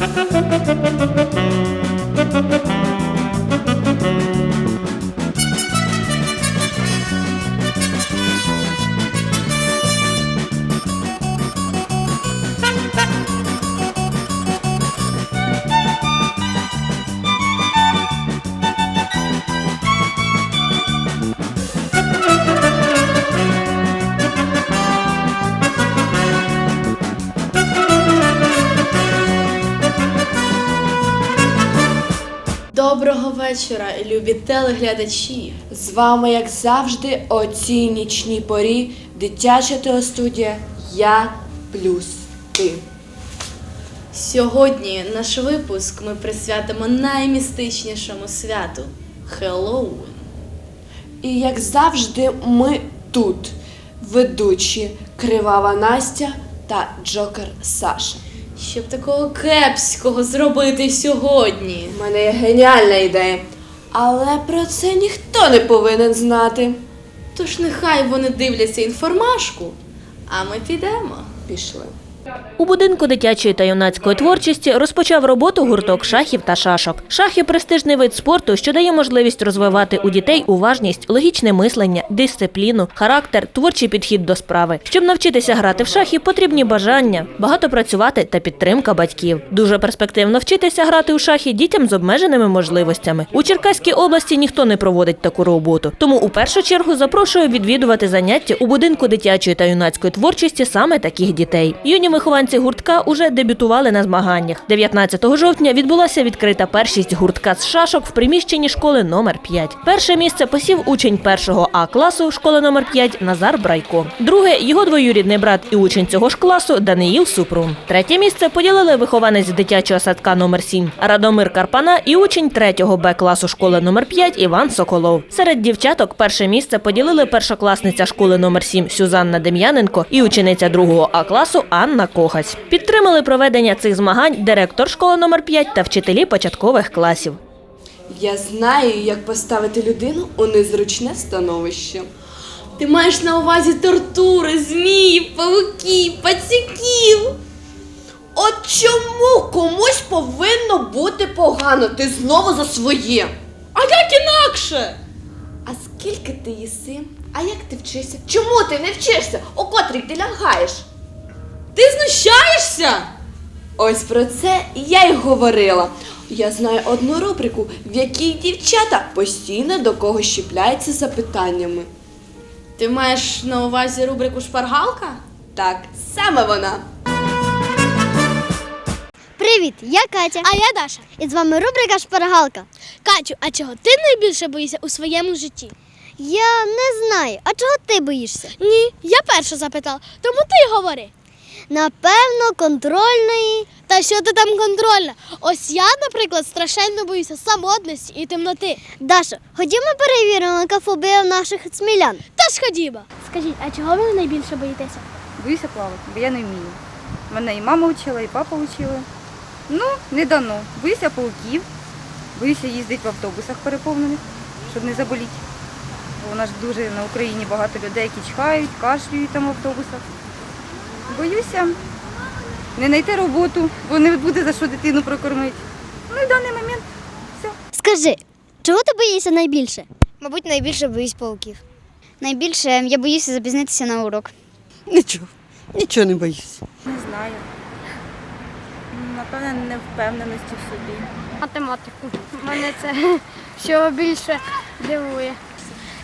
Thank you. Доброго вечора, любі телеглядачі. З вами, як завжди, о цій нічній порі дитяча телестудія Я плюс ти. Сьогодні наш випуск ми присвятимо наймістичнішому святу Хеллоуін. І як завжди, ми тут, ведучі Кривава Настя та Джокер Саша. Щоб такого кепського зробити сьогодні. У мене є геніальна ідея, але про це ніхто не повинен знати. Тож нехай вони дивляться інформашку, а ми підемо. Пішли. У будинку дитячої та юнацької творчості розпочав роботу гурток шахів та шашок. Шахи престижний вид спорту, що дає можливість розвивати у дітей уважність, логічне мислення, дисципліну, характер, творчий підхід до справи. Щоб навчитися грати в шахи, потрібні бажання, багато працювати та підтримка батьків. Дуже перспективно вчитися грати у шахи дітям з обмеженими можливостями. У Черкаській області ніхто не проводить таку роботу, тому у першу чергу запрошую відвідувати заняття у будинку дитячої та юнацької творчості саме таких дітей. Юні вихованці гуртка уже дебютували на змаганнях. 19 жовтня відбулася відкрита першість гуртка з шашок в приміщенні школи номер 5. Перше місце посів учень першого А класу школи номер 5 Назар Брайко. Друге його двоюрідний брат і учень цього ж класу Даниїл Супрун. Третє місце поділили вихованець дитячого садка номер 7 Радомир Карпана і учень третього Б класу школи номер 5 Іван Соколов. Серед дівчаток перше місце поділили першокласниця школи номер 7 Сюзанна Дем'яненко і учениця другого А класу Анна Кохаць. Підтримали проведення цих змагань директор школи номер 5 та вчителі початкових класів. Я знаю, як поставити людину у незручне становище. Ти маєш на увазі тортури, змії, павуків, пацюків. От чому комусь повинно бути погано? Ти знову за своє. А як інакше? А скільки ти їси? А як ти вчишся? Чому ти не вчишся? У котрій ти лягаєш? Ти знущаєшся? Ось про це я й говорила. Я знаю одну рубрику, в якій дівчата постійно до когось щіпляються запитаннями. Ти маєш на увазі рубрику шпаргалка? Так, саме вона. Привіт, я Катя. А я Даша. І з вами рубрика Шпаргалка. Катю, а чого ти найбільше боїшся у своєму житті? Я не знаю, а чого ти боїшся? Ні, я перша запитала, тому ти й говори. Напевно, контрольної. Та що ти там контрольна? Ось я, наприклад, страшенно боюся самотності і темноти. Даша, ходімо перевіримо, яка фобія наших смілян. Та ж ходімо. Скажіть, а чого ви найбільше боїтеся? Боюся плавати, бо я не вмію. Мене і мама вчила, і папа вчили. Ну, не дано. Боюся пауків, боюся їздити в автобусах переповнених, щоб не заболіти. Бо у нас дуже на Україні багато людей, які чхають, кашлюють там в автобусах. Боюся не знайти роботу, бо не буде за що дитину прокормити. Ну і в даний момент все. Скажи, чого ти боїшся найбільше? Мабуть, найбільше боюсь пауків. Найбільше я боюся запізнитися на урок. Нічого, нічого не боюся. Не знаю. Напевне, невпевненості в собі. Математику. Мене це що більше дивує.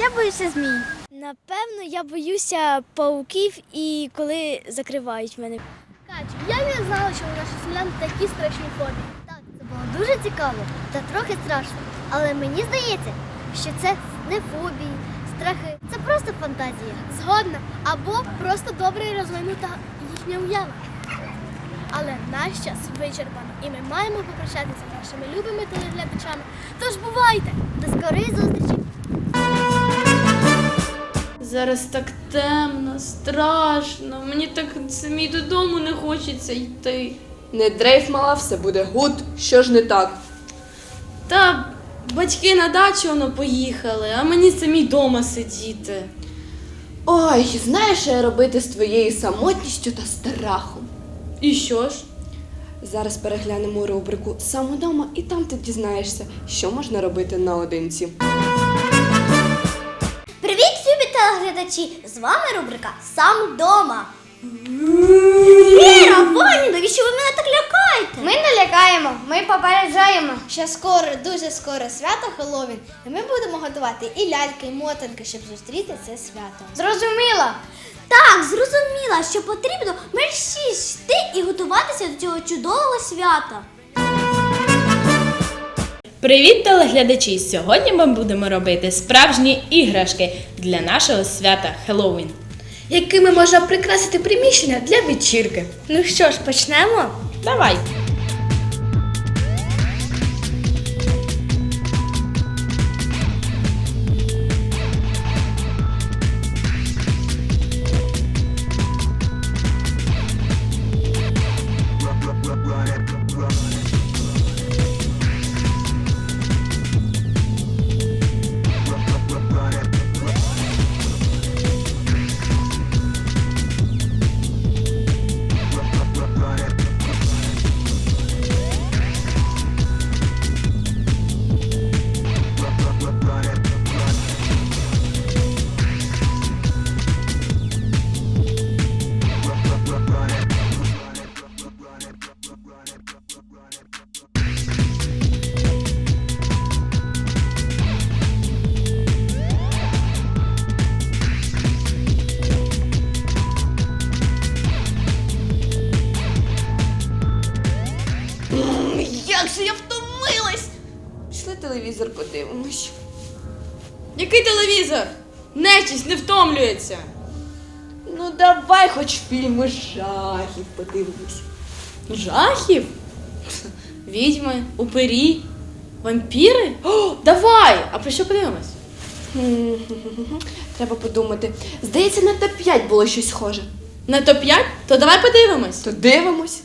Я боюся змій. Напевно, я боюся пауків і коли закривають мене. Катю, я не знала, що у наших селян такі страшні фобії. Так, це було дуже цікаво та трохи страшно. Але мені здається, що це не фобії, страхи. Це просто фантазія. Згодна, або просто добре і розвинута їхня уява. Але наш час вичерпано, і ми маємо попрощатися з нашими любими телеглядачами. Тож бувайте! До скорої зустрічі! Зараз так темно, страшно. Мені так самі додому не хочеться йти. Не дрейф мала, все буде гуд. Що ж не так? Та батьки на дачу воно поїхали, а мені самі вдома сидіти. Ой, знаєш, що я робити з твоєю самотністю та страхом? І що ж? Зараз переглянемо рубрику Сам удома і там ти дізнаєшся, що можна робити наодинці. Телеглядачі! З вами рубрика Сам дома. Віра, Ваня, навіщо ви мене так лякаєте? Ми не лякаємо, ми попереджаємо. Ще скоро, дуже скоро свято Хеллоуін, і ми будемо готувати і ляльки, і мотанки, щоб зустріти це свято. Зрозуміло? Так, зрозуміла, що потрібно мерщій йти і готуватися до цього чудового свята. Привіт, телеглядачі! Сьогодні ми будемо робити справжні іграшки для нашого свята Хеллоуін. Якими можна прикрасити приміщення для вечірки? Ну що ж, почнемо? Давай! Телевізор подивимось. Який телевізор? Нечість не втомлюється. Ну давай хоч фільми жахів подивимось. Жахів? Відьми, упирі, вампіри? О, давай! А про що подивимось? Треба подумати. Здається, на Т5 було щось схоже. На топ-5? То давай подивимось. То дивимось.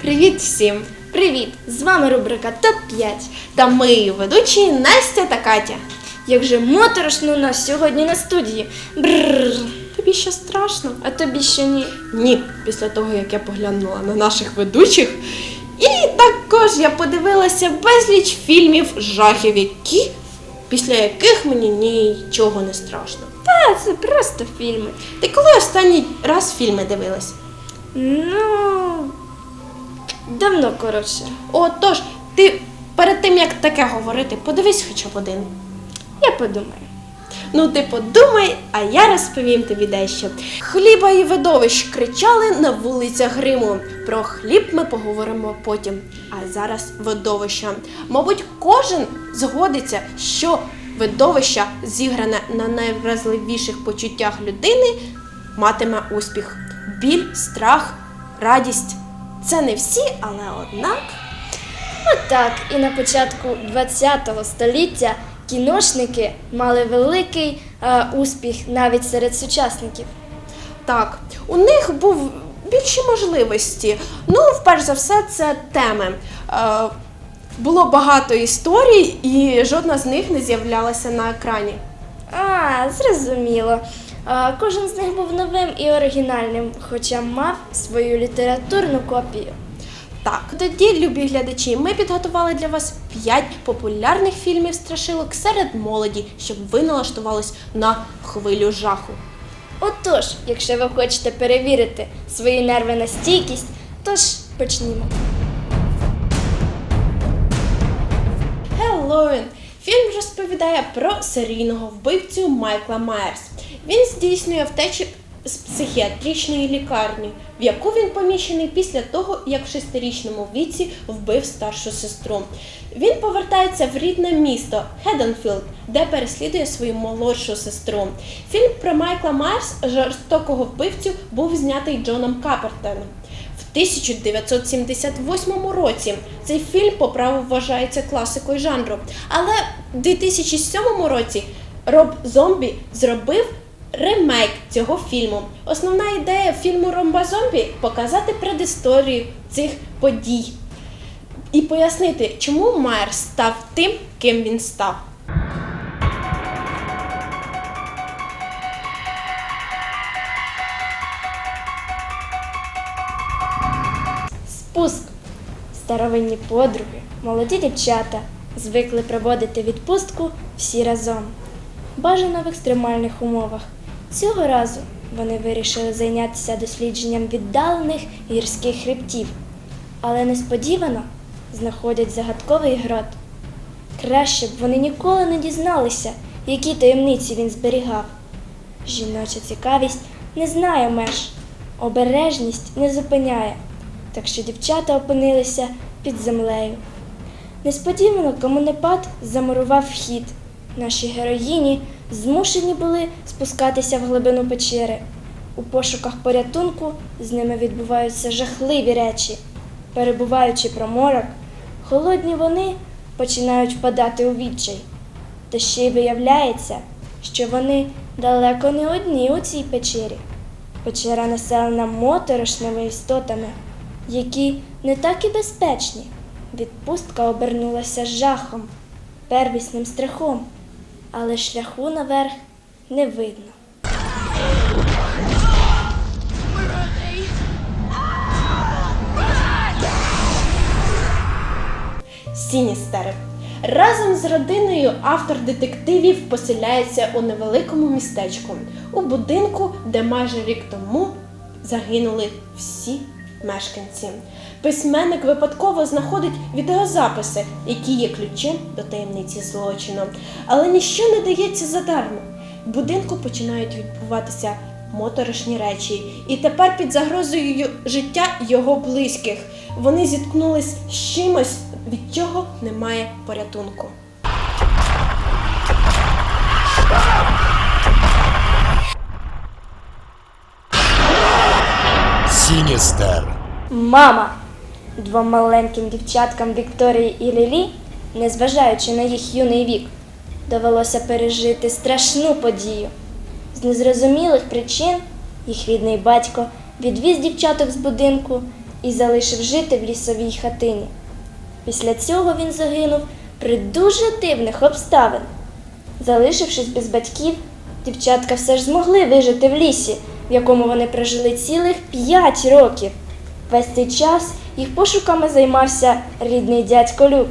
Привіт всім! Привіт! З вами рубрика ТОП-5 та ми її ведучі Настя та Катя. Як же моторошно у нас сьогодні на студії. Бррр. Тобі що страшно, а тобі ще ні. Ні, після того, як я поглянула на наших ведучих. І також я подивилася безліч фільмів жахів, які, після яких мені нічого не страшно. Та це просто фільми. Ти коли останній раз фільми дивилась? Ну давно коротше. Отож, ти перед тим як таке говорити, подивись хоча б один. Я подумаю. Ну, ти подумай, а я розповім тобі дещо. Хліба і видовищ кричали на вулицях Гриму. Про хліб ми поговоримо потім. А зараз видовища. Мабуть, кожен згодиться, що видовище, зігране на найвразливіших почуттях людини, матиме успіх. Біль, страх, радість. Це не всі, але однак. Отак, і на початку ХХ століття кіношники мали великий е, успіх навіть серед сучасників. Так, у них був більші можливості. Ну, вперш за все, це теми. Е, було багато історій, і жодна з них не з'являлася на екрані. А, зрозуміло. Кожен з них був новим і оригінальним, хоча мав свою літературну копію. Так, тоді, любі глядачі, ми підготували для вас 5 популярних фільмів страшилок серед молоді, щоб ви налаштувались на хвилю жаху. Отож, якщо ви хочете перевірити свої нерви на стійкість, тож почнімо. Хеллоуін. Фільм розповідає про серійного вбивцю Майкла Майерс. Він здійснює втечі з психіатричної лікарні, в яку він поміщений після того, як в шестирічному віці вбив старшу сестру. Він повертається в рідне місто Хеденфілд, де переслідує свою молодшу сестру. Фільм про Майкла Майерс, жорстокого вбивцю, був знятий Джоном Капертоном. В 1978 році цей фільм по праву вважається класикою жанру. Але в 2007 році Роб Зомбі зробив ремейк цього фільму. Основна ідея фільму Ромба Зомбі показати предісторію цих подій і пояснити, чому Майер став тим, ким він став. Спуск. Старовинні подруги, молоді дівчата звикли проводити відпустку всі разом. Бажано в екстремальних умовах. Цього разу вони вирішили зайнятися дослідженням віддалених гірських хребтів, але несподівано знаходять загадковий грот. Краще б вони ніколи не дізналися, які таємниці він зберігав. Жіноча цікавість не знає меж, обережність не зупиняє, так що дівчата опинилися під землею. Несподівано каменепад замурував вхід. Наші героїні змушені були спускатися в глибину печери. У пошуках порятунку з ними відбуваються жахливі речі. Перебуваючи про морок, холодні вони починають впадати у відчай. Та ще й виявляється, що вони далеко не одні у цій печері. Печера населена моторошними істотами, які не так і безпечні. Відпустка обернулася жахом, первісним страхом, але шляху наверх не видно. Сіністер. Разом з родиною автор детективів поселяється у невеликому містечку, у будинку, де майже рік тому загинули всі мешканці. Письменник випадково знаходить відеозаписи, які є ключем до таємниці злочину. Але ніщо не дається задармо. В будинку починають відбуватися моторошні речі, і тепер під загрозою життя його близьких. Вони зіткнулись з чимось, від чого немає порятунку. Сіністер. Мама! Двом маленьким дівчаткам Вікторії і Лілі, незважаючи на їх юний вік, довелося пережити страшну подію. З незрозумілих причин їх рідний батько відвіз дівчаток з будинку і залишив жити в лісовій хатині. Після цього він загинув при дуже дивних обставин. Залишившись без батьків, дівчатка все ж змогли вижити в лісі, в якому вони прожили цілих п'ять років. Весь цей час їх пошуками займався рідний дядько Люк.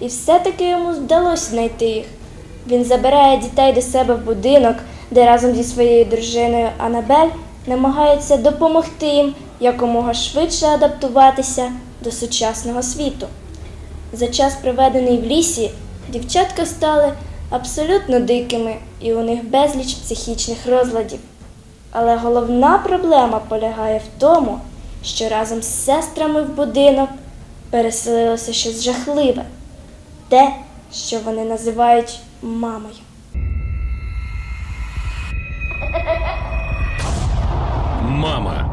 І все-таки йому вдалося знайти їх. Він забирає дітей до себе в будинок, де разом зі своєю дружиною Анабель намагається допомогти їм якомога швидше адаптуватися до сучасного світу. За час, проведений в лісі, дівчатка стали абсолютно дикими і у них безліч психічних розладів. Але головна проблема полягає в тому, що разом з сестрами в будинок переселилося щось жахливе те, що вони називають мамою. Мама.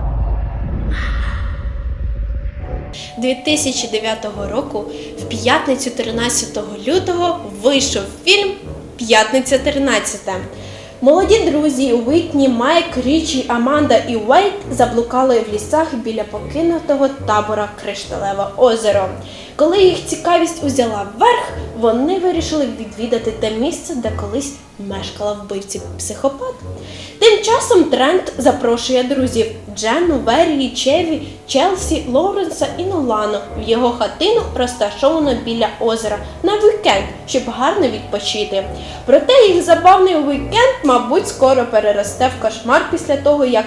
2009 року в п'ятницю 13 лютого вийшов фільм П'ятниця 13. Молоді друзі Уітні, Майк, Річі, Аманда і Уейт заблукали в лісах біля покинутого табора Кришталеве озеро. Коли їх цікавість узяла вверх, вони вирішили відвідати те місце, де колись мешкала вбивці психопат. Часом Трент запрошує друзів Джену, Верії, Чеві, Челсі, Лоуренса і Нолану в його хатину, розташовану біля озера, на вікенд, щоб гарно відпочити. Проте їх забавний вікенд, мабуть, скоро переросте в кошмар після того, як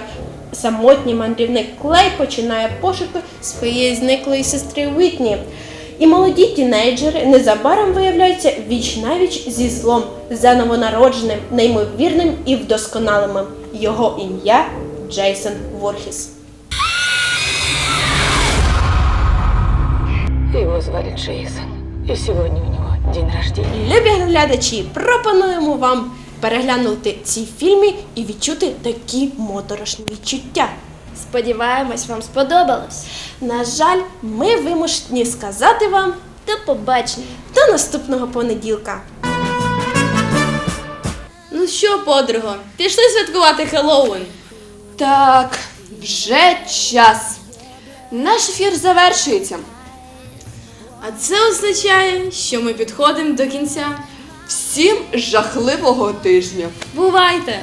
самотній мандрівник Клей починає пошуки своєї зниклої сестри Вітні. І молоді тінейджери незабаром виявляються віч навіч зі злом, за новонародженим, неймовірним і вдосконалимим. Його ім'я Джейсон Ворхіс. Его звали Джейсон. И сегодня у него день рождения. Любі глядачі, пропонуємо вам переглянути ці фільми і відчути такі моторошні відчуття. Сподіваємось, вам сподобалось. На жаль, ми вимушені сказати вам До побачення! до наступного понеділка. Що, подруго, пішли святкувати Хеллоуін? Так, вже час. Наш ефір завершується. А це означає, що ми підходимо до кінця. Всім жахливого тижня! Бувайте!